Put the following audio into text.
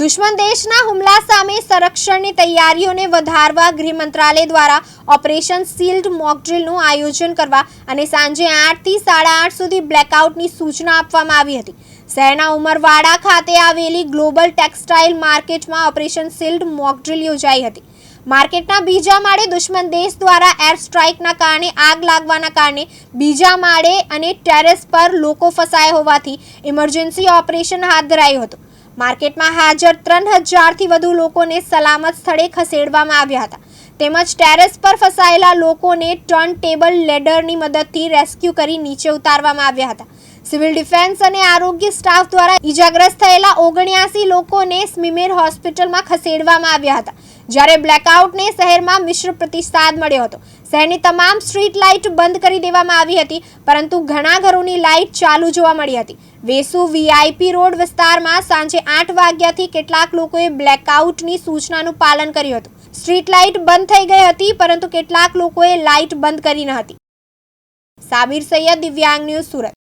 દુશ્મન દેશના હુમલા સામે સંરક્ષણની તૈયારીઓને વધારવા ગૃહ મંત્રાલય દ્વારા ઓપરેશન સીલ્ડ મોકડ્રીલનું આયોજન કરવા અને સાંજે આઠથી સાડા આઠ સુધી બ્લેકઆઉટની સૂચના આપવામાં આવી હતી. શહેરના ઉમરવાડા ખાતે આવેલી ગ્લોબલ ટેક્સટાઇલ માર્કેટમાં ઓપરેશન સીલ્ડ મોકડ્રીલ યોજાઈ હતી. માર્કેટના બીજા માળે દુશ્મન દેશ દ્વારા એર સ્ટ્રાઇકના કારણે આગ લાગવાના કારણે બીજા માળે અને ટેરેસ પર લોકો ફસાયા હોવાથી ઇમરજન્સી ઓપરેશન હાથ ધરાયું હતું. માર્કેટમાં હાજર ત્રણ હજારથી વધુ લોકોને સલામત સ્થળે ખસેડવામાં આવ્યા હતા. તેમજ ટેરેસ પર ફસાયેલા લોકોને ટર્ન ટેબલ લેડરની મદદથી રેસ્ક્યુ કરી નીચે ઉતારવામાં આવ્યા હતા. સિવિલ ડિફેન્સ અને આરોગ્ય સ્ટાફ દ્વારા ઈજાગ્રસ્ત થયેલા ઓગણ્યાસી લોકોને સ્મીમેર હોસ્પિટલમાં ખસેડવામાં આવ્યા હતા. જ્યારે બ્લેકઆઉટને શહેરમાં મિશ્ર પ્રતિસાદ મળ્યો હતો. શહેરની તમામ સ્ટ્રીટ લાઇટ બંધ કરી દેવામાં આવી હતી, પરંતુ ઘણા ઘરોની લાઇટ ચાલુ જોવા મળી હતી. વેસુ વીઆઈપી રોડ વિસ્તારમાં સાંજે આઠ વાગ્યાથી કેટલાક લોકોએ બ્લેકઆઉટની સૂચનાનું પાલન કર્યું હતું. સ્ટ્રીટ લાઇટ બંધ થઈ ગઈ હતી, પરંતુ કેટલાક લોકોએ લાઇટ બંધ કરી ન હતી. સાબિર સૈયદ, દિવ્યાંગ ન્યૂઝ સુરત.